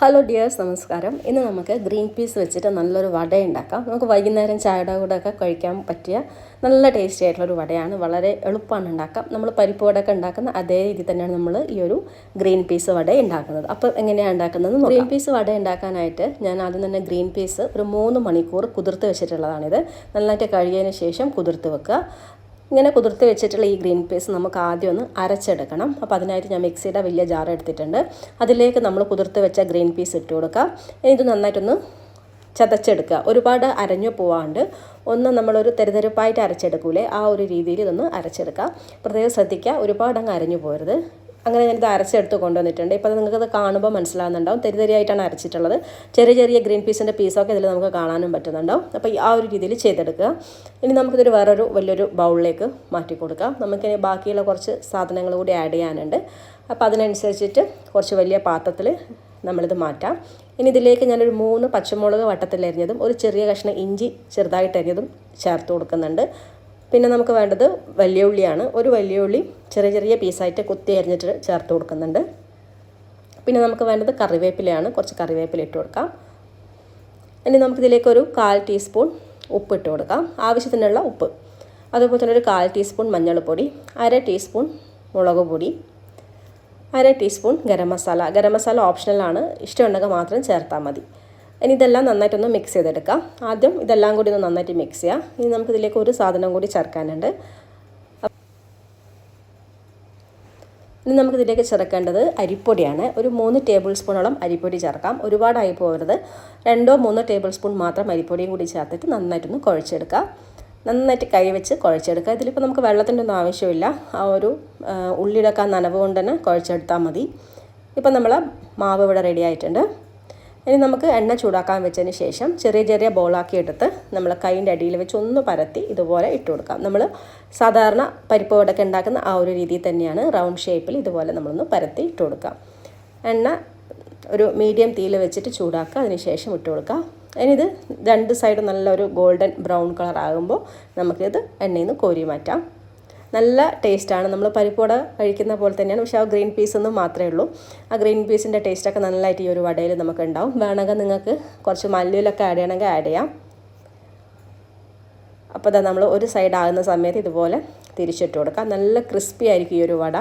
Hello dears നമസ്കാരം. ഇന്ന് നമുക്ക് ഗ്രീൻ പീസ് വെച്ചിട്ട് നല്ലൊരു വട ഉണ്ടാക്കാം നമുക്ക് വൈകുന്നേരം ചായയുടെ കൂടെ ഒക്കെ കഴിക്കാൻ പറ്റിയ നല്ല ടേസ്റ്റി ആയിട്ടുള്ളൊരു വടയാണ്. വളരെ എളുപ്പമാണ് ഉണ്ടാക്കാം നമ്മൾ പരിപ്പ് വടയൊക്കെ ഉണ്ടാക്കുന്ന അതേ രീതി തന്നെയാണ് നമ്മൾ ഈ ഒരു ഗ്രീൻ പീസ് വട ഉണ്ടാക്കുന്നത്. അപ്പോൾ എങ്ങനെയാണ് ഉണ്ടാക്കുന്നത് ഗ്രീൻ പീസ് വട ഉണ്ടാക്കാനായിട്ട് ഞാൻ ആദ്യം തന്നെ ഗ്രീൻ പീസ് ഒരു മൂന്ന് മണിക്കൂർ കുതിർത്ത് വെച്ചിട്ടുള്ളതാണിത്. നന്നായിട്ട് കഴുകിയതിന് ശേഷം കുതിർത്ത് വെക്കുക. ഇങ്ങനെ കുതിർത്ത് വെച്ചിട്ടുള്ള ഈ ഗ്രീൻ പീസ് നമുക്ക് ആദ്യം ഒന്ന് അരച്ചെടുക്കണം. അപ്പോൾ അതിനായിട്ട് ഞാൻ മിക്സിയുടെ വലിയ ജാർ എടുത്തിട്ടുണ്ട്. അതിലേക്ക് നമ്മൾ കുതിർത്ത് വെച്ച ഗ്രീൻ പീസ് ഇട്ട് കൊടുക്കുക ഇത് നന്നായിട്ടൊന്ന് ചതച്ചെടുക്കുക. ഒരുപാട് അരഞ്ഞു പോവാണ്ട് ഒന്ന് നമ്മളൊരു തെരുതെരുപ്പായിട്ട് അരച്ചെടുക്കൂലേ? ആ ഒരു രീതിയിൽ ഇതൊന്ന് അരച്ചെടുക്കുക പ്രത്യേകം ശ്രദ്ധിക്കുക ഒരുപാട് അങ്ങ് അരഞ്ഞു പോരുത്. അങ്ങനെ ഞാനിത് അരച്ചെടുത്ത് കൊണ്ടുവന്നിട്ടുണ്ട്. ഇപ്പോൾ നിങ്ങൾക്കത് കാണുമ്പോൾ മനസ്സിലാകുന്നുണ്ടാവും തെരി തെരിയായിട്ടാണ് അരച്ചിട്ടുള്ളത്. ചെറിയ ചെറിയ ഗ്രീൻ പീസിന്റെ പീസൊക്കെ ഇതിൽ നമുക്ക് കാണാനും പറ്റുന്നുണ്ടാവും. അപ്പോൾ ആ ഒരു രീതിയിൽ ചെയ്തെടുക്കുക. ഇനി നമുക്കിതൊരു വേറൊരു വലിയൊരു ബൗളിലേക്ക് മാറ്റി കൊടുക്കാം. നമുക്കിനി ബാക്കിയുള്ള കുറച്ച് സാധനങ്ങൾ കൂടി ആഡ് ചെയ്യാനുണ്ട്. അപ്പോൾ അതിനനുസരിച്ചിട്ട് കുറച്ച് വലിയ പാത്രത്തിൽ നമ്മളിത് മാറ്റാം. ഇനി ഇതിലേക്ക് ഞാനൊരു മൂന്ന് പച്ചമുളക് വട്ടത്തിലരിഞ്ഞതും ഒരു ചെറിയ കഷ്ണം ഇഞ്ചി ചെറുതായിട്ട് അരിഞ്ഞതും ചേർത്ത് കൊടുക്കുന്നുണ്ട്. പിന്നെ നമുക്ക് വേണ്ടത് വലിയ ഉള്ളിയാണ്. ഒരു വലിയ ഉള്ളി ചെറിയ ചെറിയ പീസായിട്ട് കുത്തി അരിഞ്ഞിട്ട് ചേർത്ത് കൊടുക്കുന്നുണ്ട്. പിന്നെ നമുക്ക് വേണ്ടത് കറിവേപ്പിലയാണ്. കുറച്ച് കറിവേപ്പില ഇട്ട് കൊടുക്കാം. ഇനി നമുക്കിതിലേക്ക് ഒരു കാൽ ടീസ്പൂൺ ഉപ്പ് ഇട്ട് കൊടുക്കാം. ആവശ്യത്തിനുള്ള ഉപ്പ്. അതുപോലെ തന്നെ ഒരു കാൽ ടീസ്പൂൺ മഞ്ഞൾപ്പൊടി അര ടീസ്പൂൺ മുളക് പൊടി അര ടീസ്പൂൺ ഗരം മസാല. ഗരം മസാല ഓപ്ഷണലാണ് ഇഷ്ടമുണ്ടെങ്കിൽ മാത്രം ചേർത്താൽ മതി. ഇനി ഇതെല്ലാം നന്നായിട്ടൊന്ന് മിക്സ് ചെയ്തെടുക്കാം. ആദ്യം ഇതെല്ലാം കൂടി ഒന്ന് നന്നായിട്ട് മിക്സ് ചെയ്യാം. ഇനി നമുക്ക് ഇതിലേക്ക് ഒരു സാധനം കൂടി ചേർക്കാനുണ്ട്. ഇനി നമുക്കിതിലേക്ക് ചേർക്കേണ്ടത് അരിപ്പൊടിയാണ്. ഒരു മൂന്ന് ടേബിൾ സ്പൂണോളം അരിപ്പൊടി ചേർക്കാം. ഒരുപാടായി പോകരുത്. രണ്ടോ മൂന്നോ ടേബിൾ സ്പൂൺ മാത്രം അരിപ്പൊടിയും കൂടി ചേർത്തിട്ട് നന്നായിട്ടൊന്ന് കുഴച്ചെടുക്കാം. നന്നായിട്ട് കൈ വെച്ച് കുഴച്ചെടുക്കുക ഇതിലിപ്പോൾ നമുക്ക് വെള്ളത്തിന്റെ ഒന്നും ആവശ്യമില്ല. ആ ഒരു ഉള്ളിയുടെ ആ നനവ് കൊണ്ട് തന്നെ കുഴച്ചെടുത്താൽ മതി. ഇപ്പം നമ്മൾ മാവ് ഇവിടെ റെഡി ആയിട്ടുണ്ട്. ഇനി നമുക്ക് എണ്ണ ചൂടാക്കാൻ വെച്ചതിന് ശേഷം ചെറിയ ചെറിയ ബോളാക്കി എടുത്ത് നമ്മൾ കൈന്റെ അടിയിൽ വെച്ച് ഒന്ന് പരത്തി ഇതുപോലെ ഇട്ട് കൊടുക്കാം. നമ്മൾ സാധാരണ പരിപ്പ് വടക്കം ഉണ്ടാക്കുന്ന ആ ഒരു രീതിയിൽ തന്നെയാണ് റൗണ്ട് ഷേപ്പിൽ ഇതുപോലെ നമ്മളൊന്ന് പരത്തി ഇട്ട് കൊടുക്കാം. എണ്ണ ഒരു മീഡിയം തീയിൽ വെച്ചിട്ട് ചൂടാക്കുക അതിന് ശേഷം ഇട്ട് കൊടുക്കുക. ഇനി ഇത് രണ്ട് സൈഡ് നല്ലൊരു ഗോൾഡൻ ബ്രൗൺ കളർ ആകുമ്പോൾ നമുക്കിത് എണ്ണയിൽ നിന്ന് കോരി മാറ്റാം. നല്ല ടേസ്റ്റാണ്. നമ്മൾ പരിപ്പോട കഴിക്കുന്ന പോലെ തന്നെയാണ്. പക്ഷേ ആ ഗ്രീൻ പീസ് ഒന്നും മാത്രമേ ഉള്ളൂ. ആ ഗ്രീൻ പീസിന്റെ ടേസ്റ്റൊക്കെ നല്ലതായിട്ട് ഈ ഒരു വടയിൽ നമുക്ക് ഉണ്ടാവും വേണമെങ്കിൽ നിങ്ങൾക്ക് കുറച്ച് മല്ലിയിലൊക്കെ ആഡ് ചെയ്യണമെങ്കിൽ ആഡ് ചെയ്യാം. അപ്പോൾ നമ്മൾ ഒരു സൈഡ് ആകുന്ന സമയത്ത് ഇതുപോലെ തിരിച്ചിട്ട് കൊടുക്കാം. നല്ല ക്രിസ്പി ആയിരിക്കും ഈ ഒരു വട.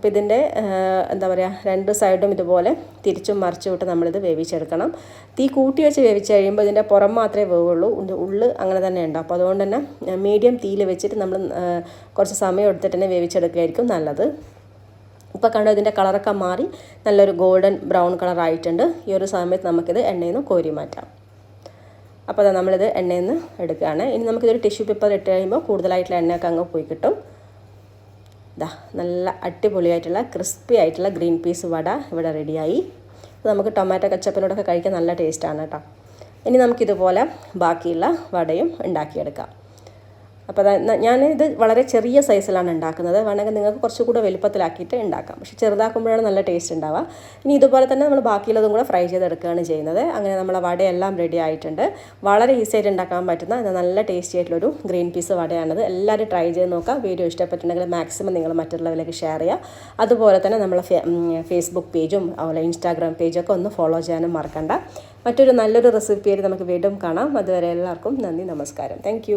അപ്പോൾ ഇതിന്റെ എന്താ പറയുക രണ്ട് സൈഡും ഇതുപോലെ തിരിച്ചും മറിച്ചും ഇട്ട് നമ്മളിത് വേവിച്ചെടുക്കണം. തീ കൂട്ടി വെച്ച് വേവിച്ച് കഴിയുമ്പോൾ ഇതിന്റെ പുറം മാത്രമേ വേവുള്ളൂ. ഉള്ളു അങ്ങനെ തന്നെ ഉണ്ടാവും അപ്പോൾ അതുകൊണ്ട് തന്നെ മീഡിയം തീയിൽ വെച്ചിട്ട് നമ്മൾ കുറച്ച് സമയം എടുത്തിട്ട് തന്നെ വേവിച്ചെടുക്കുകയായിരിക്കും നല്ലത്. ഇപ്പോൾ കണ്ടോ ഇതിന്റെ കളറൊക്കെ മാറി. നല്ലൊരു ഗോൾഡൻ ബ്രൗൺ കളർ ആയിട്ടുണ്ട് ഈ ഒരു സമയത്ത് നമുക്കിത് എണ്ണയിൽ നിന്ന് കോരി മാറ്റാം. അപ്പോൾ നമ്മളിത് എണ്ണയിൽ നിന്ന് എടുക്കുകയാണ്. ഇനി നമുക്കിതൊരു ടിഷ്യൂ പേപ്പർ ഇട്ട് കഴിയുമ്പോൾ കൂടുതലായിട്ടുള്ള എണ്ണയൊക്കെ അങ്ങ് പോയി കിട്ടും. ഇതാ നല്ല അടിപൊളിയായിട്ടുള്ള ക്രിസ്പി ആയിട്ടുള്ള ഗ്രീൻ പീസ് വട ഇവിടെ റെഡിയായി നമുക്ക് ടൊമാറ്റോ കച്ചപ്പിനോടൊക്കെ കഴിക്കാൻ നല്ല ടേസ്റ്റാണ് കേട്ടോ. ഇനി നമുക്കിതുപോലെ ബാക്കിയുള്ള വടയും ഉണ്ടാക്കിയെടുക്കാം. അപ്പോൾ ഞാൻ ഇത് വളരെ ചെറിയ സൈസിലാണ് ഉണ്ടാക്കുന്നത്. വേണമെങ്കിൽ നിങ്ങൾക്ക് കുറച്ചുകൂടെ വലുപ്പത്തിലാക്കിയിട്ട് ഉണ്ടാക്കാം. പക്ഷേ ചെറുതാക്കുമ്പോഴാണ് നല്ല ടേസ്റ്റ് ഉണ്ടാവുക. ഇനി ഇതുപോലെ തന്നെ നമ്മൾ ബാക്കിയുള്ളതും കൂടെ ഫ്രൈ ചെയ്തെടുക്കുകയാണ് ചെയ്യുന്നത്. അങ്ങനെ നമ്മളെ വടയെല്ലാം റെഡി ആയിട്ടുണ്ട്. വളരെ ഈസി ആയിട്ട് ഉണ്ടാക്കാൻ പറ്റുന്ന നല്ല ടേസ്റ്റി ആയിട്ടുള്ളൊരു ഗ്രീൻ പീസ് വടയാണിത്. എല്ലാവരും ട്രൈ ചെയ്ത് നോക്കുക. വീഡിയോ ഇഷ്ടപ്പെട്ടിട്ടുണ്ടെങ്കിൽ മാക്സിമം നിങ്ങൾ മറ്റുള്ളവരിലേക്ക് ഷെയർ ചെയ്യുക. അതുപോലെ തന്നെ നമ്മളെ ഫേസ്ബുക്ക് പേജും അതുപോലെ ഇൻസ്റ്റാഗ്രാം പേജൊക്കെ ഒന്ന് ഫോളോ ചെയ്യാനും മറക്കണ്ട. മറ്റൊരു നല്ലൊരു റെസിപ്പിയായിട്ട് നമുക്ക് വീണ്ടും കാണാം. അതുവരെ എല്ലാവർക്കും നന്ദി നമസ്കാരം. താങ്ക്